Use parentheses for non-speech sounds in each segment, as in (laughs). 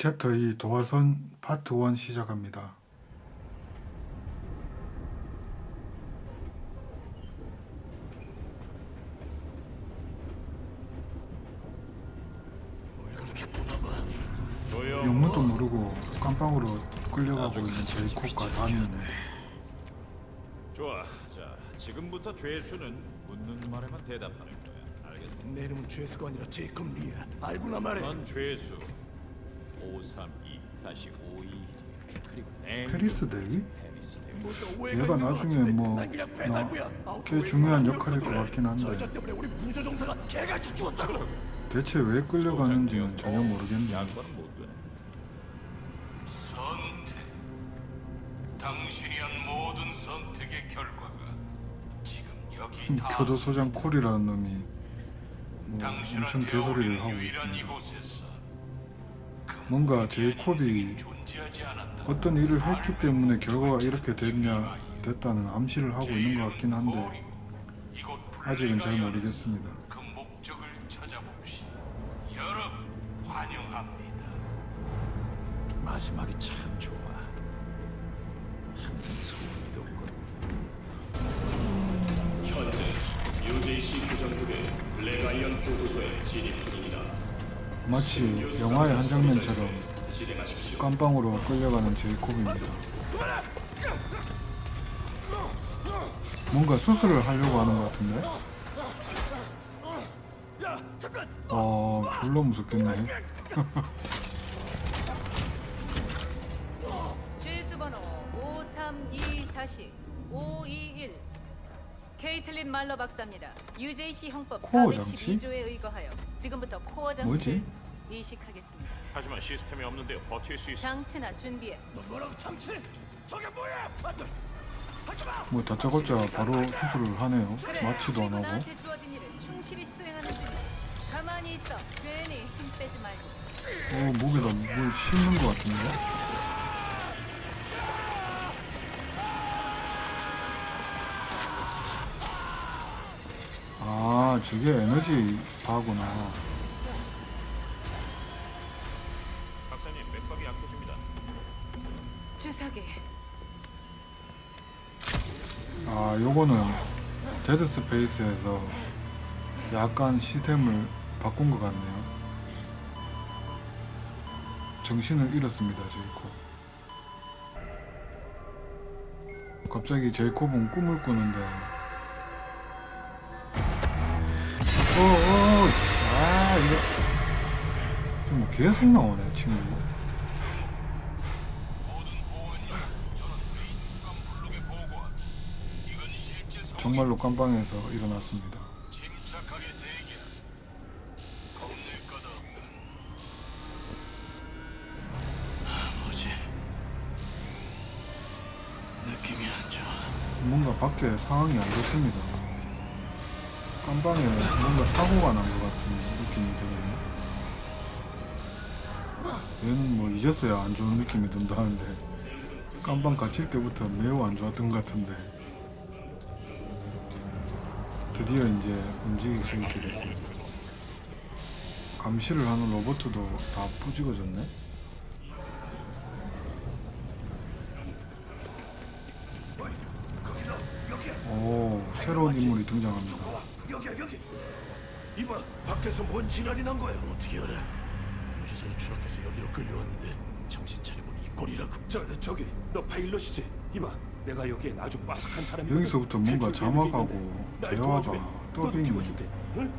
챕터 2 도화선 파트 1 시작합니다. 영문도 모르고 깜빡으로 끌려가고 있는 제이콥과 다미는 좋아. 자, 지금부터 죄수는 묻는 말에만 대답하는 거야. 알겠지? 내 이름은 죄수가 아니라 제이콥 리야. 알구나 말해. 넌 죄수 532 다시 52 그리고 내 페리스 대위? 페리스 얘가 나중에 뭐. 아우, 꽤그 중요한 역할일 것. 같긴 한데. 저 여자 때문에 우리 부조 종사가 개같이 죽었다고. 대체 왜 끌려가는지는 전혀 모르겠네. 양반은 못 되네. 선택. 당신이 한 모든 선택의 결과가 지금 여기 다 교도소장 콜이라는 놈이 뭐 엄청 당신한테 개소리를 하고 유일한 있습니다. 이곳에서 그 뭔가 제이콥이. 어떤 일을 했기 때문에 결과가 이렇게 됐냐 됐다는 암시를 하고 있는 것 같긴 한데 아직은 잘 모르겠습니다. 그 목적을 찾아봅시다. 여러분 환영합니다. 마지막이 참 좋아. 항상 소름이 돋거든. 현재 UJC 구정국의 블랙아이언 교도소에 진입 중입니다. 마치 영화의 한 장면처럼. 깜빵으로 끌려가는 제이콥입니다. 뭔가 수술을 하려고 하는 것 같은데? 어, 졸라 무섭겠네. (laughs) 죄수번호 532-521 케이틀린 말러 박사입니다. UJC 형법 코어 장치? 412조에 의거하여 지금부터 코어? 장치를 이식하겠습니다. 하지만 시스템이 없는데 버틸 수 있어. 장치나 준비해. 너 뭐라고 참치? 저게 뭐야? 안 돼. 하지 마. 뭐 다짜고짜 바로 수술을 하네요. 그래, 마취도 안 그리고 하고. 나한테 주어진 일을 충실히 수행하는 중이야. 가만히 있어. 괜히 힘 빼지 말고. 어, 목에다 뭘 씹는 것 같은데? 아, 저게 에너지 바구나. 박사님 맥박이 약해집니다. 주사기. 아, 요거는 데드 스페이스에서 약간 시스템을 바꾼 것 같네요. 정신을 잃었습니다, 제이콥. 갑자기 제이콥은 꿈을 꾸는데. 이거. 지금 뭐 계속 나오네, 친구. 정말로 깜빵에서 일어났습니다. 뭔가 밖에 상황이 안 좋습니다. 깜방에 뭔가 사고가 난 것 같은 느낌이 드네요. 얘는 뭐 이제서야 안 좋은 느낌이 든다는데 깜방 갇힐 때부터 매우 안 좋았던 것 같은데 드디어 이제 움직일 수 있게 됐습니다. 감시를 하는 로봇도 다 부지거졌네. 오, 새로운 인물이 등장합니다. 이봐, 밖에서 뭔 지랄이 난 거야? 어떻게 알아? 우주선이 추락해서 여기로 끌려왔는데 정신 차려보니 이 꼴이라고. 저 저기 너 파일럿이지? 이봐, 내가 여기엔 아주 빠삭한 사람이. 여기서부터 뭔가 자막하고 대화가 띄워줄게. 응?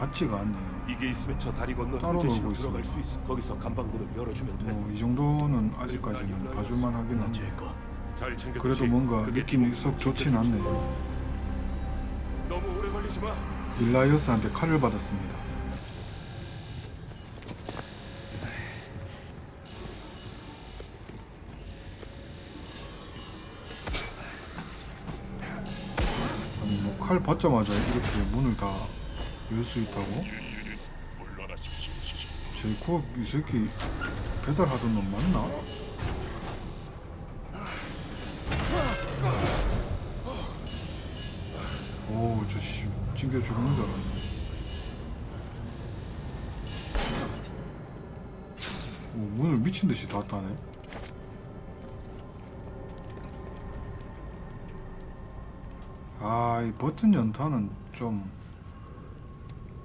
맞지가 않네요. 이게 있으면 저 다리 건너 따로 놀고 들어갈. 수 있어. 거기서 간방문을 열어주면 돼. 뭐이 정도는 아직까지는 봐줄만 하긴 한데 거. 잘 챙겨. 그래도 뭔가 느낌이 썩 좋진 않네요. 너무 오래 걸리지 마. 일라이어스한테 칼을 받았습니다. 아니 뭐 칼 받자마자 이렇게 문을 다 열 수 있다고? 제이콥 이 새끼 배달하던 놈 맞나? 오, 저 씨, 찡겨 죽는 줄 알았네. 오, 문을 미친 듯이 다 따네. 아, 이 버튼 연타는 좀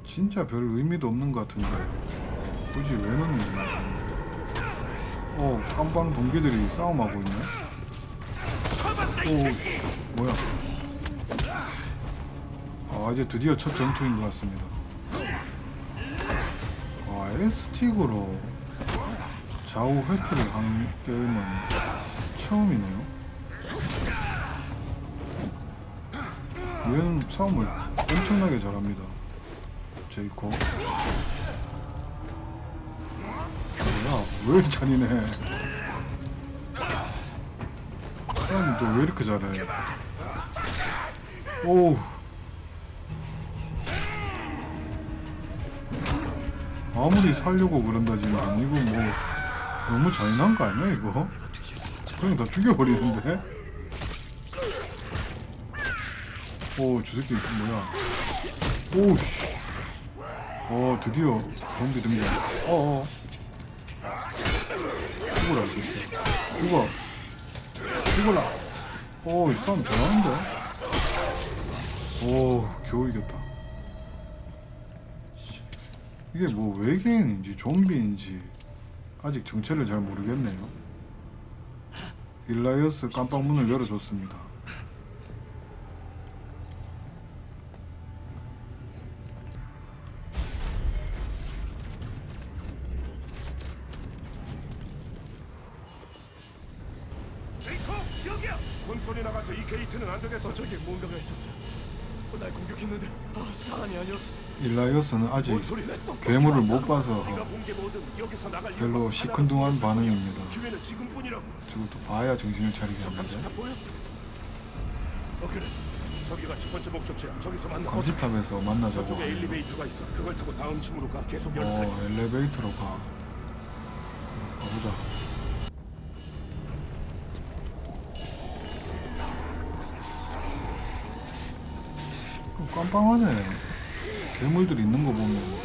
진짜 별 의미도 없는 것 같은데 굳이 왜 넣는지 모르겠네. 오, 깜빵 동기들이 싸움하고 있네. 오, 뭐야? 아, 이제 드디어 첫 전투인 것 같습니다. 아, S틱으로 좌우 회피를 한 게임은 처음이네요. 얘는 싸움을 엄청나게 잘합니다. 제이코. 뭐야, 왜 이렇게 잔인해? 싸움 또왜 이렇게 잘해? 오. 아무리 살려고 그런다지만 이거 뭐 너무 잔인한 거 아니야 이거? 그냥 다 죽여버리는데? 오, 저 새끼 뭐야? 오, 씨. 어, 드디어 좀비 등장. 어어. 죽어라, 이 새끼. 죽어. 죽어라. 오, 이 사람 잘하는데? 오, 겨우 이겼다. 씨. 이게 뭐 외계인인지 좀비인지 아직 정체를 잘 모르겠네요. 일라이어스 깜빡 문을 열어줬습니다. 제이콥 여기야. 콘솔이 나가서 이 게이트는 안 되겠어. 저기 뭔가가 있었어. 날 공격했는데 아 사람이 아니었어. 일라이어스는 아직? 괴물을 못 봐서 별로 시큰둥한. 반응입니다. 또 봐야 정신을 그래. 저기가 첫 번째 목적지야. 저기서 만나. 감시탑에서 만나자고 저쪽에. 엘리베이터가 있어. 그걸 타고 다음 층으로 가. 계속 열어. 어 엘리베이터로 가 가보자 어, 깜빵하네 괴물들이 있는 거 보면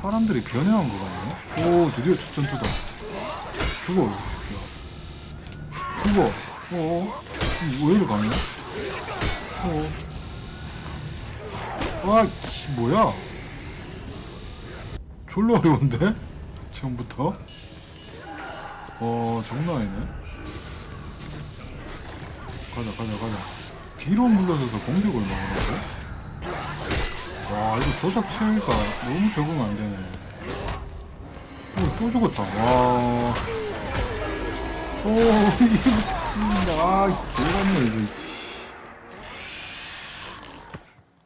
사람들이 변해한 거 같네. 오 드디어 첫 전투다. 죽어. 야. 죽어. 어어 왜 이리 가냐? 어어 와 씨, 뭐야? 졸라 어려운데? (laughs) 처음부터? 어 장난 아니네. 가자 가자 가자. 뒤로 물러서서 공격을 막으라고? 와 이거 조작 체계가 너무 적응 안 되네 어, 또 죽었다 와 오, 이게 아, 개같네, 이거.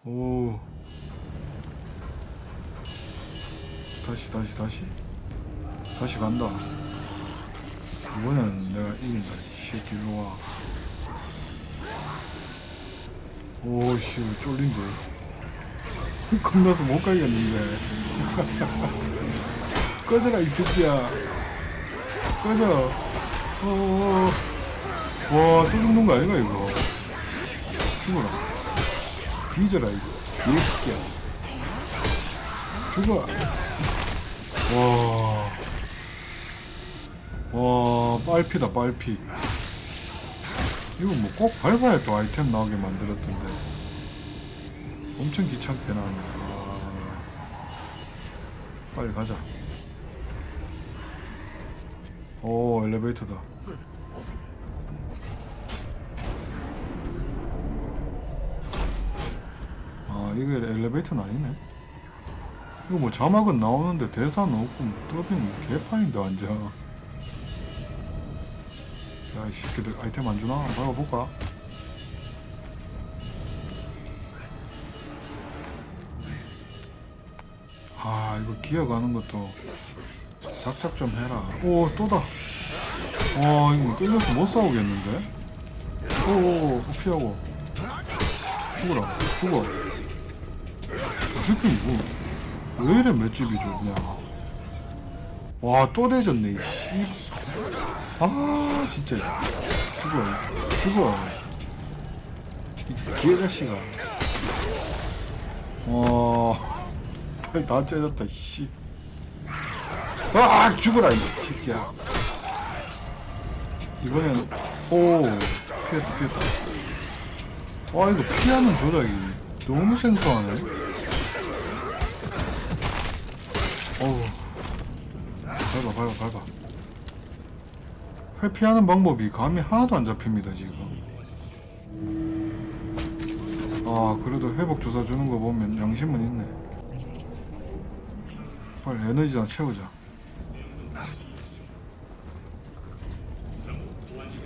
오. 다시, 다시, 다시. 다시 간다. 이번에는 내가 이긴다, 이 새끼, 일로 와. 오, 씨, 쫄린데. (laughs) 겁나서 못 가겠는데. (laughs) 꺼져라, 이 새끼야. 꺼져. 어, 와, 또 죽는 거 아이가, 이거? 죽어라. 뒤져라, 이거. 개새끼야. 죽어. 와. 와, 빨피다, 빨피. 이거 뭐 꼭 밟아야 또 아이템 나오게 만들었던데. 엄청 귀찮게 나왔네. 아. 빨리 가자. 오, 엘리베이터다. 아, 이게 엘리베이터는 아니네. 이거 뭐 자막은 나오는데 대사는 없고 뭐 더빙 뭐 개판인데 완전. 야, 이 새끼들 아이템 안 주나? 한번 밟아볼까? 아, 이거 기어가는 것도 작작 좀 해라. 오, 또다. 와, 이거 뚫려서 못 싸우겠는데? 오, 오, 오, 피하고. 죽어라, 죽어. 이 새끼 뭐, 왜 이래 맷집이 좋냐. 와, 또 대졌네, 이 씨. 아, 진짜. 죽어, 죽어. 이 개자식아. 와, 팔다 째졌다, 씨. 아 죽어라 이 새끼야. 이번엔 오 피했다 피했다. 와 이거 피하는 조작이 너무 생소하네. 어우. 밟아 밟아 밟아. 회피하는 방법이 감이 하나도 안 잡힙니다 지금. 아 그래도 회복 조사 주는 거 보면 양심은 있네 빨리 에너지나 채우자.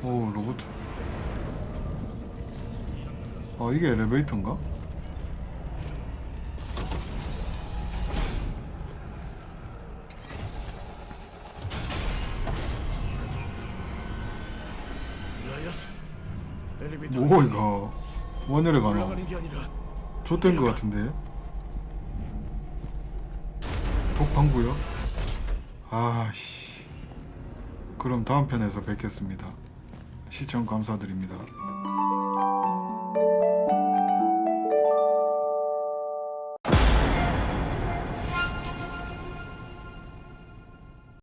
오 로봇. 아 이게 엘리베이터인가? 뭐 이거? 원열에 가나 좆된 거 같은데 독방구요? 아씨. 그럼 다음 편에서 뵙겠습니다. 시청 감사드립니다